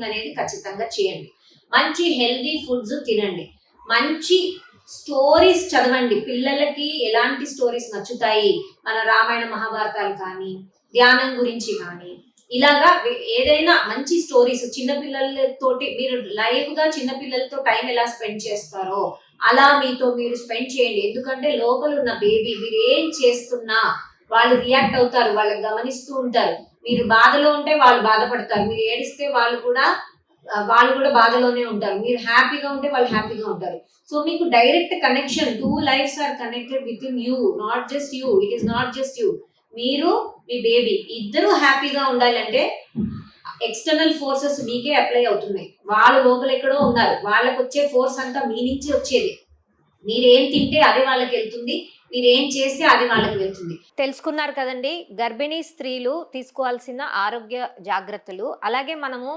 Walking అనేది ఖచ్చితంగా చేయండి. మంచి హెల్దీ ఫుడ్స్ తినండి. మంచి స్టోరీస్ చదవండి. పిల్లలకి ఎలాంటి స్టోరీస్ నచ్చుతాయి? మన రామాయణ మహాభారతాలు కానీ ధ్యానం గురించి కానీ ఇలాగా ఏదైనా మంచి స్టోరీస్ చిన్నపిల్లలతోటి మీరు లైవ్గా చిన్నపిల్లలతో చిన్న పిల్లలతో టైం ఎలా స్పెండ్ చేస్తారో అలా మీతో మీరు స్పెండ్ చేయండి. ఎందుకంటే లోపల ఉన్న బేబీ మీరు ఏం చేస్తున్నా వాళ్ళు రియాక్ట్ అవుతారు వాళ్ళు గమనిస్తూ ఉంటారు. మీరు బాధలో ఉంటే వాళ్ళు బాధపడతారు. మీరు ఏడిస్తే వాళ్ళు కూడా వాళ్ళు కూడా బాధలోనే ఉంటారు. మీరు హ్యాపీగా ఉంటే వాళ్ళు హ్యాపీగా ఉంటారు. సో మీకు direct connection two lives are connected with in you not just you it is not just you మీరు మీ బేబీ ఇద్దరు హ్యాపీగా ఉండాలంటే ఎక్స్టర్నల్ ఫోర్సెస్ మీకే అప్లై అవుతున్నాయి. వాళ్ళు లోపల ఎక్కడో ఉన్నారు. వాళ్ళకి వచ్చే ఫోర్స్ అంతా మీ నుంచి వచ్చేది. మీరేం తింటే అది వాళ్ళకి వెళ్తుంది మీరేం చేస్తే అది వాళ్ళకి వెళ్తుంది. తెలుసుకున్నారు కదండి గర్భిణీ స్త్రీలు తీసుకోవాల్సిన ఆరోగ్య జాగ్రత్తలు అలాగే మనము